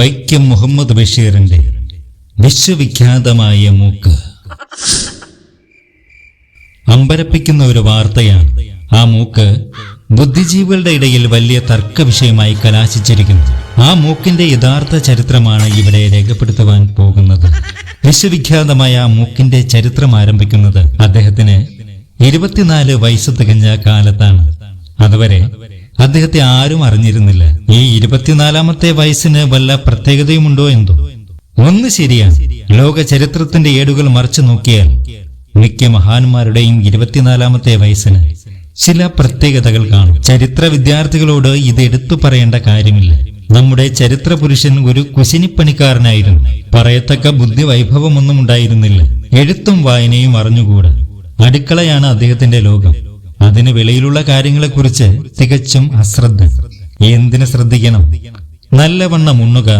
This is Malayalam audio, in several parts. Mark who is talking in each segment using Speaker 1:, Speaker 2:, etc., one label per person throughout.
Speaker 1: വൈക്കം മുഹമ്മദ് ബഷീറിന്റെ വിശ്വവിഖ്യാതമായ മൂക്ക്. അമ്പരപ്പിക്കുന്ന ഒരു വാർത്തയാണ് ആ മൂക്ക് ബുദ്ധിജീവികളുടെ ഇടയിൽ വലിയ തർക്ക വിഷയമായി കലാശിച്ചിരിക്കുന്നു ആ മൂക്കിന്റെ യഥാർത്ഥ ചരിത്രമാണ് ഇവിടെ രേഖപ്പെടുത്തുവാൻ പോകുന്നത്. വിശ്വവിഖ്യാതമായ ആ മൂക്കിന്റെ ചരിത്രം ആരംഭിക്കുന്നത് അദ്ദേഹത്തിന് ഇരുപത്തിനാല് വയസ്സ് തികഞ്ഞ കാലത്താണ്. അതുവരെ അദ്ദേഹത്തെ ആരും അറിഞ്ഞിരുന്നില്ല. ഈ ഇരുപത്തിനാലാമത്തെ വയസ്സിന് വല്ല പ്രത്യേകതയുമുണ്ടോ എന്തോ? ഒന്ന് ശരിയാണ്. ലോക ചരിത്രത്തിന്റെ ഏടുകൾ മറിച്ചു നോക്കിയാൽ മിക്ക മഹാന്മാരുടെയും ഇരുപത്തിനാലാമത്തെ വയസ്സിന് ചില പ്രത്യേകതകൾ കാണും. ചരിത്ര വിദ്യാർത്ഥികളോട് ഇത് എടുത്തു പറയേണ്ട കാര്യമില്ല. നമ്മുടെ ചരിത്ര പുരുഷൻ ഒരു കുശിനിപ്പണിക്കാരനായിരുന്നു. പറയത്തക്ക ബുദ്ധി വൈഭവമൊന്നും ഉണ്ടായിരുന്നില്ല. എഴുത്തും വായനയും അറിഞ്ഞുകൂടാ. അടുക്കളയാണ് അദ്ദേഹത്തിന്റെ ലോകം. അതിന് വെളിയിലുള്ള കാര്യങ്ങളെക്കുറിച്ച് തികച്ചും അശ്രദ്ധ. എന്തിനു ശ്രദ്ധിക്കണം? നല്ലവണ്ണം ഉണ്ണുക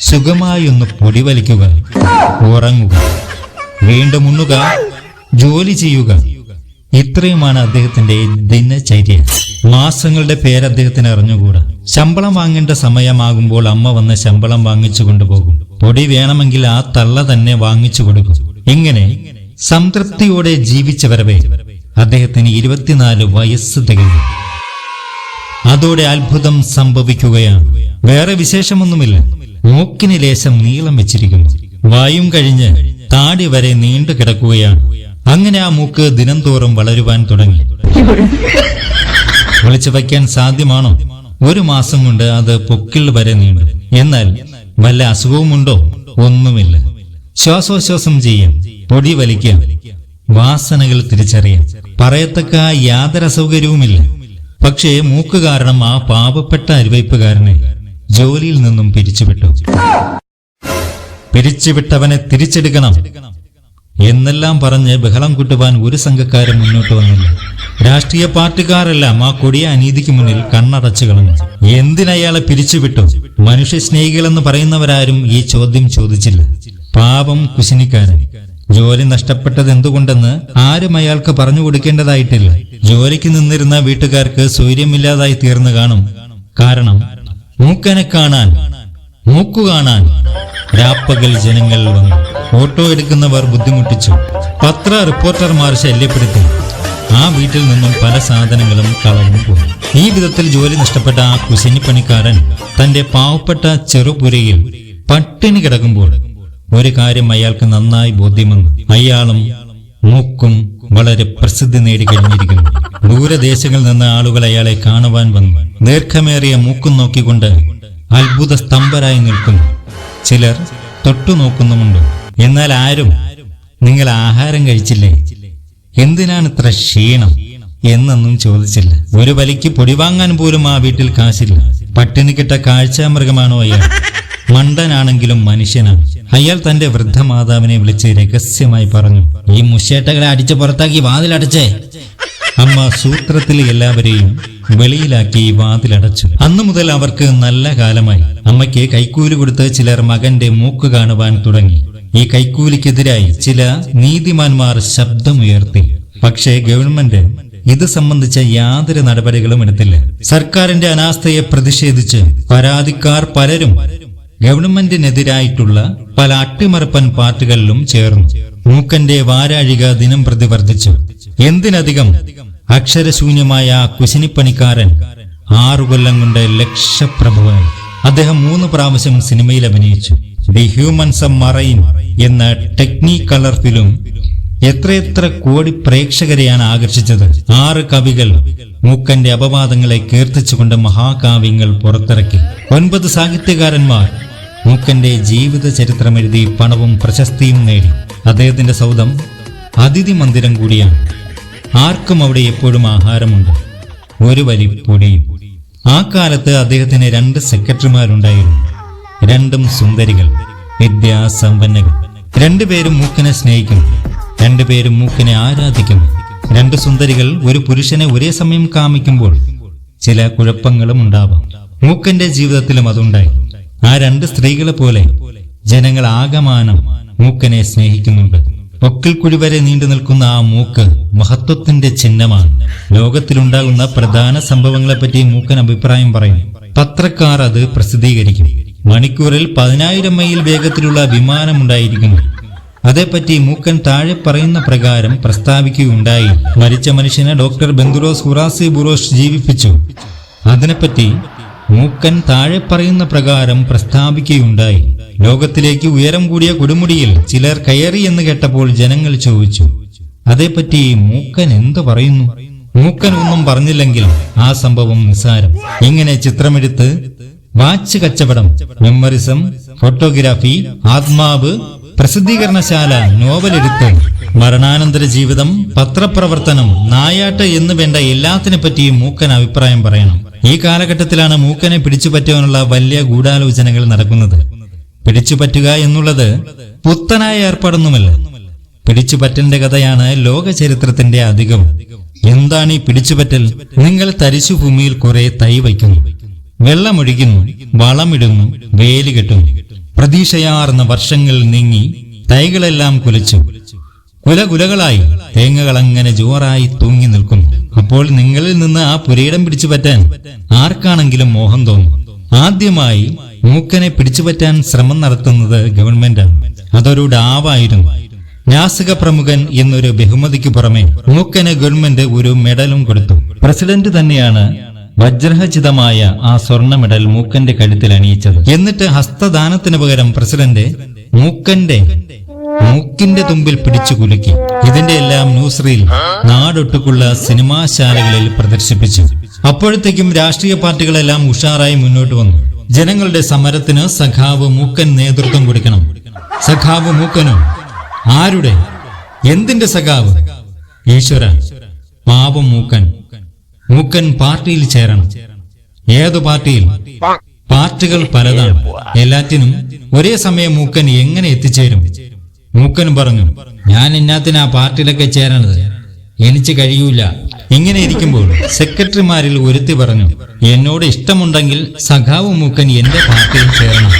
Speaker 1: സുഖമായൊന്ന് പൊടിവലിക്കുക ഉറങ്ങുക വീണ്ടും ഉണ്ണുക ജോലി ചെയ്യുക. ഇത്രയുമാണ് അദ്ദേഹത്തിന്റെ ദിനചര്യ. മാസങ്ങളുടെ പേര് അദ്ദേഹത്തിന് അറിഞ്ഞുകൂടാ. ശമ്പളം വാങ്ങേണ്ട സമയമാകുമ്പോൾ അമ്മ വന്ന് ശമ്പളം വാങ്ങിച്ചു കൊണ്ടുപോകും. പൊടി വേണമെങ്കിൽ ആ തള്ള തന്നെ വാങ്ങിച്ചു കൊടുക്കും. ഇങ്ങനെ സംതൃപ്തിയോടെ ജീവിച്ചു വരവേ അദ്ദേഹത്തിന് ഇരുപത്തിനാല് വയസ്സ് തികഞ്ഞു. അതോടെ അത്ഭുതം സംഭവിക്കുകയാണ്. വേറെ വിശേഷമൊന്നുമില്ല. മൂക്കിന് ലേശം നീളം വെച്ചിരിക്കുന്നു. വായും കഴിഞ്ഞ് താടി വരെ നീണ്ടു കിടക്കുകയാണ്. അങ്ങനെ ആ മൂക്ക് ദിനംതോറും വളരുവാൻ തുടങ്ങി. വിളിച്ചു വയ്ക്കാൻ സാധ്യമാണോ? ഒരു മാസം കൊണ്ട് അത് പൊക്കിൾ വരെ നീണ്ടു. എന്നാൽ വല്ല അസുഖവുമുണ്ടോ? ഒന്നുമില്ല. ശ്വാസോച്ഛ്വാസം ചെയ്യാം. പൊടി വലിക്കാം. വാസനകൾ തിരിച്ചറിയാം. പറയത്തക്ക യാതൊരു അസൗകര്യവുമില്ല. പക്ഷേ മൂക്ക് കാരണം ആ പാവപ്പെട്ട അരുവയ്പ്പുകാരനെ ജോലിയിൽ നിന്നും പിരിച്ചുവിട്ടു. പിരിച്ചുവിട്ടവനെ തിരിച്ചെടുക്കണം എന്നെല്ലാം പറഞ്ഞ് ബഹളം കൂട്ടുവാൻ ഒരു സംഘക്കാരും മുന്നോട്ട് വന്നില്ല. രാഷ്ട്രീയ പാർട്ടിക്കാരെല്ലാം ആ കൊടിയ അനീതിക്ക് മുന്നിൽ കണ്ണടച്ചു കളഞ്ഞു. എന്തിനയാളെ പിരിച്ചുവിട്ടു? മനുഷ്യ സ്നേഹികളെന്ന് പറയുന്നവരാരും ഈ ചോദ്യം ചോദിച്ചില്ല. പാപം കുശിനിക്കാരൻ. ജോലി നഷ്ടപ്പെട്ടത് എന്തുകൊണ്ടെന്ന് ആരും അയാൾക്ക് പറഞ്ഞു കൊടുക്കേണ്ടതായിട്ടില്ല. ജോലിക്ക് നിന്നിരുന്ന വീട്ടുകാർക്ക് സൂര്യമില്ലാതായി തീർന്നു കാണും. കാരണം മൂക്കനെ കാണാൻ മൂക്കു കാണാൻ രാപ്പകൽ ജനങ്ങൾ വന്നു. ഓട്ടോ എടുക്കുന്നവർ ബുദ്ധിമുട്ടിച്ചു. പത്ര റിപ്പോർട്ടർമാർ ശല്യപ്പെടുത്തി. ആ വീട്ടിൽ നിന്നും പല സാധനങ്ങളും കളഞ്ഞു പോയി. ഈ വിധത്തിൽ ജോലി നഷ്ടപ്പെട്ട ആ കുശിനിപ്പണിക്കാരൻ തന്റെ പാവപ്പെട്ട ചെറുപുരയിൽ പട്ടിണി കിടക്കുമ്പോൾ ഒരു കാര്യം അയാൾക്ക് നന്നായി ബോധ്യമെന്ന് അയാളും മൂക്കും വളരെ പ്രസിദ്ധി നേടിക്കഴിഞ്ഞിരിക്കുന്നു ദൂരദേശങ്ങളിൽ നിന്ന് ആളുകൾ അയാളെ കാണുവാൻ വന്നു. ദീർഘമേറിയ മൂക്കും നോക്കിക്കൊണ്ട് അത്ഭുത സ്തംഭരായി നിൽക്കുന്നു. ചിലർ തൊട്ടു നോക്കുന്നുമുണ്ട്. എന്നാൽ ആരും നിങ്ങൾ ആഹാരം കഴിച്ചില്ലേ? എന്തിനാണ് ഇത്ര ക്ഷീണം? എന്നൊന്നും ചോദിച്ചില്ല. ഒരു വലിക്ക് പൊടി വാങ്ങാൻ പോലും ആ വീട്ടിൽ കാശില്ല. പട്ടിണി കിട്ട കാഴ്ചാമൃഗമാണോ അയാൾ? മണ്ടനാണെങ്കിലും മനുഷ്യനാണ്. അയാൾ തന്റെ വൃദ്ധമാതാവിനെ വിളിച്ച് രഹസ്യമായി പറഞ്ഞു ഈ മുഷേട്ടകളെ അടിച്ചു പുറത്താക്കി വാതിലടച്ചേ അമ്മ സൂത്രത്തിൽ എല്ലാവരെയും വെളിയിലാക്കി വാതിലടച്ചു അന്നു മുതൽ അവർക്ക് നല്ല കാലമായി. അമ്മയ്ക്ക് കൈക്കൂലി കൊടുത്ത് ചിലർ മകന്റെ മൂക്ക് കാണുവാൻ തുടങ്ങി. ഈ കൈക്കൂലിക്കെതിരായി ചില നീതിമാന്മാർ ശബ്ദമുയർത്തി. പക്ഷേ ഗവൺമെന്റ് ഇത് സംബന്ധിച്ച യാതൊരു നടപടികളും എടുത്തില്ല. സർക്കാരിന്റെ അനാസ്ഥയെ പ്രതിഷേധിച്ച് പരാതിക്കാർ പലരും ഗവൺമെന്റിനെതിരായിട്ടുള്ള പല അട്ടിമറപ്പൻ പാർട്ടികളിലും ചേർന്നു. മൂക്കന്റെ വാരാഴിക ദിനം പ്രതി വർദ്ധിച്ചു എന്തിനധികം അക്ഷരശൂന്യമായ കുശിനിപ്പണിക്കാരൻ ആറു കൊല്ലം കൊണ്ട് ലക്ഷപ്രഭുവായി. അദ്ദേഹം മൂന്ന് പ്രാവശ്യം സിനിമയിൽ അഭിനയിച്ചു. ദി ഹ്യൂമൻസ് ഓഫ് മറൈൻ എന്ന ടെക്നി കളർ ഫിലിം എത്രയെത്ര കോടി പ്രേക്ഷകരെയാണ് ആകർഷിച്ചത്. ആറ് കവികൾ മൂക്കന്റെ അപവാദങ്ങളെ കീർത്തിച്ചുകൊണ്ട് മഹാകാവ്യങ്ങൾ പുറത്തിറക്കി. ഒൻപത് സാഹിത്യകാരന്മാർ മൂക്കന്റെ ജീവിത ചരിത്രം എഴുതി പണവും പ്രശസ്തിയും നേടി. അദ്ദേഹത്തിന്റെ സൗദം അതിഥി മന്ദിരം കൂടിയാണ്. ആർക്കും അവിടെ എപ്പോഴും ആഹാരമുണ്ട്. ഒരു വലി പൊടിയും. ആ കാലത്ത് അദ്ദേഹത്തിന് രണ്ട് സെക്രട്ടറിമാരുണ്ടായിരുന്നു. രണ്ടും സുന്ദരികൾ വിദ്യാസമ്പന്നകൾ. രണ്ടുപേരും മൂക്കനെ സ്നേഹിക്കുന്നു. രണ്ടുപേരും മൂക്കിനെ ആരാധിക്കുന്നു. രണ്ട് സുന്ദരികൾ ഒരു പുരുഷനെ ഒരേ സമയം കാമിക്കുമ്പോൾ ചില കുഴപ്പങ്ങളും ഉണ്ടാവാം. മൂക്കന്റെ ജീവിതത്തിലും അതുണ്ടായി. ആ രണ്ട് സ്ത്രീകളെ പോലെ ജനങ്ങൾ ആകമാനം മൂക്കനെ സ്നേഹിക്കുന്നുണ്ട്. പൊക്കിൽ കുഴി വരെ നീണ്ടു നിൽക്കുന്ന ആ മൂക്ക് മഹത്വത്തിന്റെ ചിഹ്നമാണ്. ലോകത്തിലുണ്ടാകുന്ന പ്രധാന സംഭവങ്ങളെപ്പറ്റി മൂക്കൻ അഭിപ്രായം പറയും. പത്രക്കാർ അത് പ്രസിദ്ധീകരിക്കും. മണിക്കൂറിൽ പതിനായിരം മൈൽ വേഗത്തിലുള്ള വിമാനമുണ്ടായിരിക്കുന്നു അതേപ്പറ്റി മൂക്കൻ താഴെ പറയുന്ന പ്രകാരം പ്രസ്താവിക്കുകയുണ്ടായി. മരിച്ച മനുഷ്യനെ ഡോക്ടർ ബന്ധുറോസ് ഹുറാസി ബുറോസ് ജീവിപ്പിച്ചു. അതിനെപ്പറ്റി മൂക്കൻ താഴെ പറയുന്ന പ്രകാരം പ്രസ്താവിക്കുകയുണ്ടായി. ലോകത്തിലേക്ക് ഉയരം കൂടിയ കൊടുമുടിയിൽ ചിലർ കയറി എന്ന് കേട്ടപ്പോൾ ജനങ്ങൾ ചോദിച്ചു അതേപ്പറ്റി മൂക്കൻ എന്തു പറയുന്നു? മൂക്കൻ ഒന്നും പറഞ്ഞില്ലെങ്കിൽ ആ സംഭവം നിസ്സാരം. ഇങ്ങനെ ചിത്രമെടുത്ത് വാച്ച് കച്ചവടം മെമ്മറിസം ഫോട്ടോഗ്രാഫി ആത്മാവ് പ്രസിദ്ധീകരണശാല നോവലെഴുത്ത് മരണാനന്തര ജീവിതം പത്രപ്രവർത്തനം നായാട്ട് എന്ന് വേണ്ട എല്ലാത്തിനെ പറ്റിയും മൂക്കൻ അഭിപ്രായം പറയണം. ഈ കാലഘട്ടത്തിലാണ് മൂക്കനെ പിടിച്ചുപറ്റുവാനുള്ള വലിയ ഗൂഢാലോചനകൾ നടക്കുന്നത്. പിടിച്ചുപറ്റുക എന്നുള്ളത് പുത്തനായ ഏർപ്പാടൊന്നുമല്ല. പിടിച്ചുപറ്റലിന്റെ കഥയാണ് ലോക ചരിത്രത്തിന്റെ അധികവും എന്താണ് ഈ പിടിച്ചുപറ്റൽ നിങ്ങൾ തരിശു ഭൂമിയിൽ കുറെ തൈ വയ്ക്കുന്നു. വെള്ളമൊഴിക്കുന്നു വളമിടുന്നു വേലി കെട്ടുന്നു. പ്രതീക്ഷയാർന്ന വർഷങ്ങൾ നീങ്ങി തൈകളെല്ലാം കുലച്ചു. കുലകുലകളായി തേങ്ങകൾ അങ്ങനെ ജോറായി തൂങ്ങി നിൽക്കുന്നു. അപ്പോൾ നിങ്ങളിൽ നിന്ന് ആ പുരയിടം പിടിച്ചു പറ്റാൻ ആർക്കാണെങ്കിലും മോഹം തോന്നും. ആദ്യമായി മൂക്കനെ പിടിച്ചുപറ്റാൻ ശ്രമം നടത്തുന്നത് ഗവൺമെന്റാണ്. അതൊരു ഡാവായിരുന്നു. നാസിക പ്രമുഖൻ എന്നൊരു ബഹുമതിക്ക് പുറമെ മൂക്കന് ഗവൺമെന്റ് ഒരു മെഡലും കൊടുത്തു. പ്രസിഡന്റ് തന്നെയാണ് വജ്രഹചിതമായ ആ സ്വർണ മെഡൽ മൂക്കന്റെ കഴുത്തിൽ അണിയിച്ചത്. എന്നിട്ട് ഹസ്തദാനത്തിന് പകരം പ്രസിഡന്റ് മൂക്കന്റെ മൂക്കിന്റെ തുമ്പിൽ പിടിച്ചു കുലുക്കി. ഇതിന്റെ എല്ലാം ന്യൂസ് റീൽ നാടൊട്ടുക്കുള്ള സിനിമാശാലകളിൽ പ്രദർശിപ്പിച്ചു. അപ്പോഴത്തേക്കും രാഷ്ട്രീയ പാർട്ടികളെല്ലാം ഉഷാറായി മുന്നോട്ട് വന്നു. ജനങ്ങളുടെ സമരത്തിന് സഖാവ് മൂക്കൻ നേതൃത്വം കൊടുക്കണം. സഖാവ് മൂക്കനോ? ആരുടെ? എന്തിന്റെ സഖാവ്? ഈശ്വര. പാപം മൂക്കൻ. മൂക്കൻ പാർട്ടിയിൽ ചേരണം. ഏതു പാർട്ടിയിൽ? പാർട്ടികൾ പലതാണ്. എല്ലാറ്റിനും ഒരേ സമയം മൂക്കൻ എങ്ങനെ എത്തിച്ചേരും? മൂക്കൻ പറഞ്ഞു ഞാൻ ഇന്നാത്തിന് പാർട്ടിയിലൊക്കെ ചേരണത് എനിക്ക് കഴിയൂല. ഇങ്ങനെ ഇരിക്കുമ്പോൾ സെക്രട്ടറിമാരിൽ ഒരുത്തി പറഞ്ഞു എന്നോട് ഇഷ്ടമുണ്ടെങ്കിൽ സഖാവ് മൂക്കൻ എന്റെ പാർട്ടിയിൽ ചേരണം.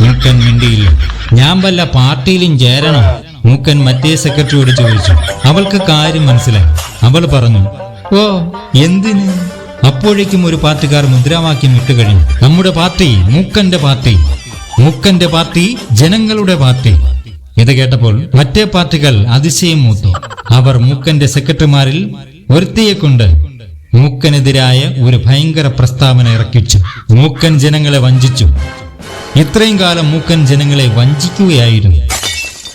Speaker 1: മൂക്കൻ മിണ്ടിയില്ല. ഞാൻ വല്ല പാർട്ടിയിലും ചേരണം? മൂക്കൻ മറ്റേ സെക്രട്ടറിയോട് ചോദിച്ചു. അവൾക്ക് കാര്യം മനസ്സിലായി. അവൾ പറഞ്ഞു ഓ എന്തിന്? അപ്പോഴേക്കും ഒരു പാർട്ടിക്കാർ മുദ്രാവാക്യം ഇട്ടു ഇട്ടുകഴിഞ്ഞു നമ്മുടെ പാർട്ടി മൂക്കന്റെ പാർട്ടി. മൂക്കന്റെ പാർട്ടി ജനങ്ങളുടെ പാർട്ടി. ഇത് കേട്ടപ്പോൾ മറ്റേ പാർട്ടികൾ അതിശയം മൂത്തു. അവർ മൂക്കന്റെ സെക്രട്ടറിമാരിൽ ഒരുത്തിയെ കൊണ്ട് മൂക്കനെതിരായ ഒരു ഭയങ്കര പ്രസ്താവന ഇറക്കിച്ചു. മൂക്കൻ ജനങ്ങളെ വഞ്ചിച്ചു. ഇത്രയും കാലം മൂക്കൻ ജനങ്ങളെ വഞ്ചിക്കുകയായിരുന്നു.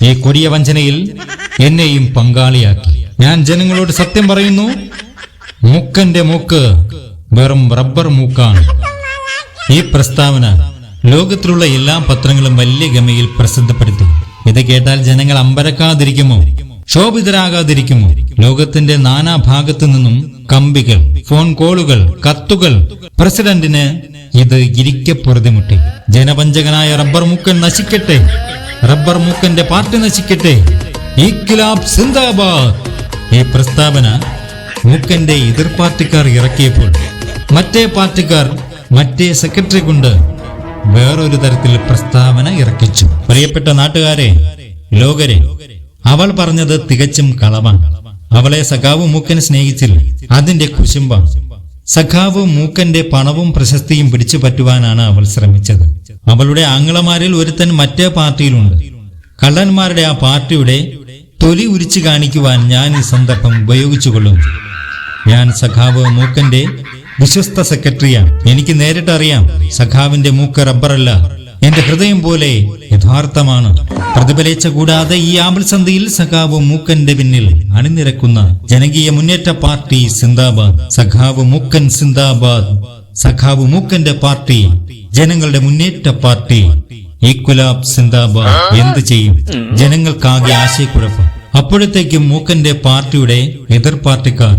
Speaker 1: ഈ കൊടിയ വഞ്ചനയിൽ എന്നെയും പങ്കാളിയാക്കി. ഞാൻ ജനങ്ങളോട് സത്യം പറയുന്നു മൂക്കന്റെ മൂക്ക് വെറും റബ്ബർ മൂക്കാണ്. ഈ പ്രസ്താവന ലോകത്തിലുള്ള എല്ലാ പത്രങ്ങളും വലിയ ഗമയിൽ പ്രസിദ്ധപ്പെടുത്തി. ഇത് കേട്ടാൽ ജനങ്ങൾ അമ്പരക്കാതിരിക്കുമോ? ക്ഷോഭിതരാകാതിരിക്കുമോ ലോകത്തിന്റെ നാനാഭാഗത്തു നിന്നും കമ്പികൾ ഫോൺ കോളുകൾ കത്തുകൾ. പ്രസിഡന്റിന് ഇത് ഇരിക്കെ പൊറുതിമുട്ടി. ജനപഞ്ചകനായ റബ്ബർ മൂക്കൻ നശിക്കട്ടെ. റബ്ബർ മൂക്കന്റെ പാർട്ടി നശിക്കട്ടെ. ഈ സിന്ദാബാദ്. ഈ പ്രസ്താവന മൂക്കന്റെ എതിർ പാർട്ടിക്കാർ ഇറക്കിയപ്പോൾ മറ്റേ പാർട്ടിക്കാർ മറ്റേ സെക്രട്ടറി കൊണ്ട് വേറൊരു തരത്തിൽ പ്രസ്താവന ഇറക്കിച്ചു. പ്രിയപ്പെട്ട നാട്ടുകാരെ ലോകരെ അവൾ പറഞ്ഞത് തികച്ചും കളവാണ് അവളെ സഖാവ് മൂക്കൻ സ്നേഹിച്ചില്ല. അതിന്റെ കുശുംബ സഖാവ് മൂക്കന്റെ പണവും പ്രശസ്തിയും പിടിച്ചു പറ്റുവാനാണ് അവൾ ശ്രമിച്ചത്. അവളുടെ ആംഗ്ലമാരിൽ ഒരുത്തൻ മറ്റേ പാർട്ടിയിലുണ്ട്. കള്ളന്മാരുടെ ആ പാർട്ടിയുടെ തൊലി ഉരിച്ചു കാണിക്കുവാൻ ഞാൻ ഈ സന്ദർഭം ഉപയോഗിച്ചുകൊള്ളും ഞാൻ സഖാവ് മൂക്കന്റെ വിശ്വസ്ത സെക്രട്ടറിയാണ്. എനിക്ക് നേരിട്ട് അറിയാം സഖാവിന്റെ മൂക്ക് റബ്ബറല്ല. എന്റെ ഹൃദയം പോലെ യഥാർത്ഥമാണ്. പ്രതിഫലിച്ച കൂടാതെ ഈ ആമ്പൽസന്ധിയിൽ സഖാവ് മൂക്കന്റെ പിന്നിൽ അണിനിരക്കുന്ന ജനകീയ മുന്നേറ്റ പാർട്ടി സിന്ദാബാദ്. സഖാവ് മൂക്കൻ സിന്ദാബാദ്. സഖാവ് മൂക്കന്റെ പാർട്ടി ജനങ്ങളുടെ മുന്നേറ്റ പാർട്ടി. ഈക്വലാബ് സിന്ദാബാദ് എന്ത് ചെയ്യും? ജനങ്ങൾക്കാകെ ആശയക്കുഴപ്പം. അപ്പോഴത്തേക്കും മൂക്കന്റെ പാർട്ടിയുടെ എതിർ പാർട്ടിക്കാർ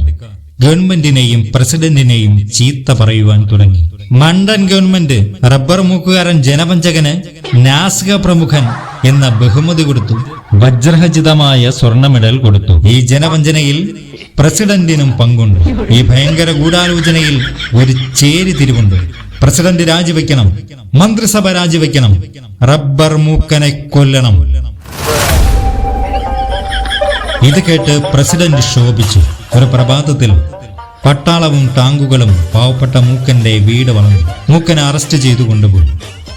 Speaker 1: ഗവൺമെന്റിനെയും പ്രസിഡന്റിനെയും ചീത്ത പറയുവാൻ തുടങ്ങി. മണ്ടൻ ഗവൺമെന്റ് റബ്ബർ മൂക്കുകാരൻ ജനപഞ്ചകന് നാസിക പ്രമുഖൻ എന്ന ബഹുമതി കൊടുത്തു. വജ്രഹചിതമായ സ്വർണ മെഡൽ കൊടുത്തു. ഈ ജനവഞ്ചനയിൽ പ്രസിഡന്റിനും പങ്കുണ്ട്. ഈ ഭയങ്കര ഗൂഢാലോചനയിൽ ഒരു ചേരി തിരിവുണ്ട്. പ്രസിഡന്റ് രാജിവെക്കണം. മന്ത്രിസഭ രാജിവെക്കണം. റബ്ബർ മൂക്കനെ കൊല്ലണം. ഇത് കേട്ട് പ്രസിഡന്റ് ശോഭിച്ചു. ഒരു പ്രഭാതത്തിൽ പട്ടാളവും ടാങ്കുകളും പാവപ്പെട്ട മൂക്കന്റെ വീട് വളഞ്ഞു മൂക്കനെ അറസ്റ്റ് ചെയ്തു കൊണ്ടുപോയി.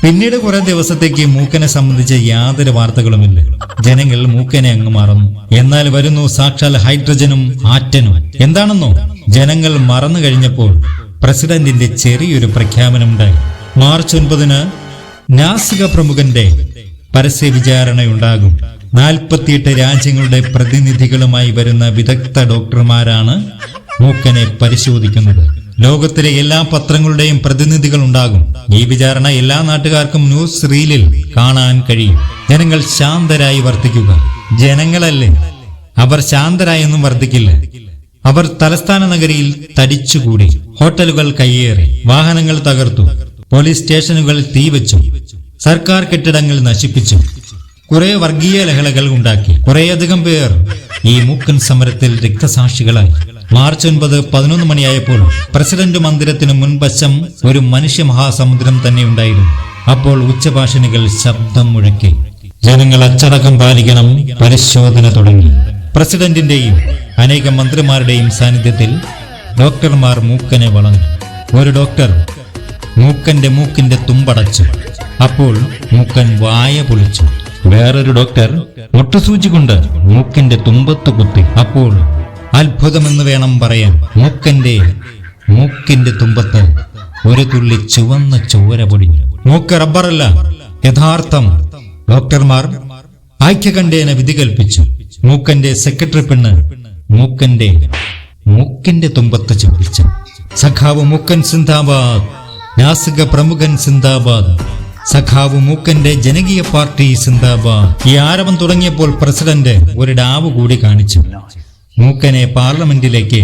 Speaker 1: പിന്നീട് കുറെ ദിവസത്തേക്ക് മൂക്കനെ സംബന്ധിച്ച് യാതൊരു വാർത്തകളുമില്ല. ജനങ്ങൾ മൂക്കനെ അങ്ങ് മറന്നു. എന്നാൽ വരുന്നു സാക്ഷാൽ ഹൈഡ്രജനും ആറ്റനും. എന്താണെന്നോ? ജനങ്ങൾ മറന്നു കഴിഞ്ഞപ്പോൾ പ്രസിഡന്റിന്റെ ചെറിയൊരു പ്രഖ്യാപനമുണ്ടായി. മാർച്ച് ഒൻപതിന് നാസിക പ്രമുഖന്റെ പരസ്യ വിചാരണയുണ്ടാകും നാൽപ്പത്തിയെട്ട് രാജ്യങ്ങളുടെ പ്രതിനിധികളുമായി വരുന്ന വിദഗ്ധ ഡോക്ടർമാരാണ് മൂക്കനെ പരിശോധിക്കുന്നത്. ലോകത്തിലെ എല്ലാ പത്രങ്ങളുടെയും പ്രതിനിധികൾ ഉണ്ടാകും. ഈ വിചാരണ എല്ലാ നാട്ടുകാർക്കും ന്യൂസ് റീലിൽ കാണാൻ കഴിയും. ജനങ്ങൾ ശാന്തരായി വർത്തിക്കുക. ജനങ്ങളല്ലേ? അവർ ശാന്തരായൊന്നും വർദ്ധിക്കില്ല അവർ തലസ്ഥാന നഗരിയിൽ തടിച്ചുകൂടി. ഹോട്ടലുകൾ കയ്യേറി. വാഹനങ്ങൾ തകർത്തു. പോലീസ് സ്റ്റേഷനുകൾ തീവച്ചു. സർക്കാർ കെട്ടിടങ്ങൾ നശിപ്പിച്ചു. കുറെ വർഗീയ ലഹളകൾ ഉണ്ടാക്കി. കുറേയധികം പേർ ഈ മൂക്കൻ സമരത്തിൽ രക്തസാക്ഷികളായി. മാർച്ച് ഒൻപത് പതിനൊന്ന് മണിയായപ്പോൾ പ്രസിഡന്റ് മന്ദിരത്തിന് മുൻവശം ഒരു മനുഷ്യ മഹാസമുദ്രം തന്നെ ഉണ്ടായിരുന്നു. അപ്പോൾ ഉച്ചഭാഷണികൾ ശബ്ദം മുഴക്കി. ജനങ്ങൾ അച്ചടക്കം പാലിക്കണം പരിശോധന തുടങ്ങി. പ്രസിഡന്റിന്റെയും അനേകം മന്ത്രിമാരുടെയും സാന്നിധ്യത്തിൽ ഡോക്ടർമാർ മൂക്കനെ വളഞ്ഞു. ഒരു ഡോക്ടർ മൂക്കന്റെ മൂക്കിന്റെ തുമ്പടച്ചു. അപ്പോൾ മൂക്കൻ വായ പൊളിച്ചു. വേറൊരു ഡോക്ടർ മുട്ടുസൂചി കൊണ്ട് മൂക്കിന്റെ തുമ്പത്ത് കുത്തി. അപ്പോൾ അത്ഭുതമെന്ന് വേണം പറയാൻ. മൂക്കന്റെ മൂക്കിന്റെ തുമ്പത്ത് ഒരു തുള്ളി ചുവന്ന ചോര പൊടിഞ്ഞു മൂക്ക് റബ്ബറല്ല യഥാർത്ഥം. ഡോക്ടർമാർ ഐക്യകണ്ഠേന വിധി കൽപ്പിച്ചു. മൂക്കന്റെ സെക്രട്ടറി പെണ്ണ് മൂക്കന്റെ മൂക്കിന്റെ തുമ്പത്ത് ചുംബിച്ചു. സഖാവ് മൂക്കൻ സിന്ദാബാദ് നാസിക പ്രമുഖൻ സിന്ദാബാദ്. സഖാവ് മൂക്കന്റെ ജനകീയ പാർട്ടി സിന്ദാബാദ്. ഈ ആരവം തുടങ്ങിയപ്പോൾ പ്രസിഡന്റ് ഒരു ഡാവ് കൂടി കാണിച്ചു. മൂക്കനെ പാർലമെന്റിലേക്ക്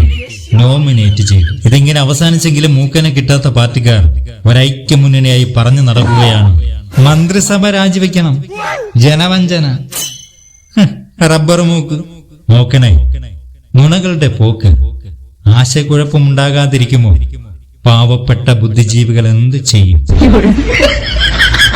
Speaker 1: നോമിനേറ്റ് ചെയ്തു. ഇതിങ്ങനെ അവസാനിച്ചെങ്കിലും മൂക്കനെ കിട്ടാത്ത പാർട്ടിക്കാർ ഒരൈക്യ മുന്നണിയായി പറഞ്ഞു നടക്കുകയാണ്. മന്ത്രിസഭ രാജിവെക്കണം. ജനവഞ്ചന. റബ്ബർ മൂക്ക്. മൂക്കനെ നുണകളുടെ പോക്ക്. ആശയക്കുഴപ്പമുണ്ടാകാതിരിക്കുമോ? പാവപ്പെട്ട ബുദ്ധിജീവികൾ എന്ത് ചെയ്യും?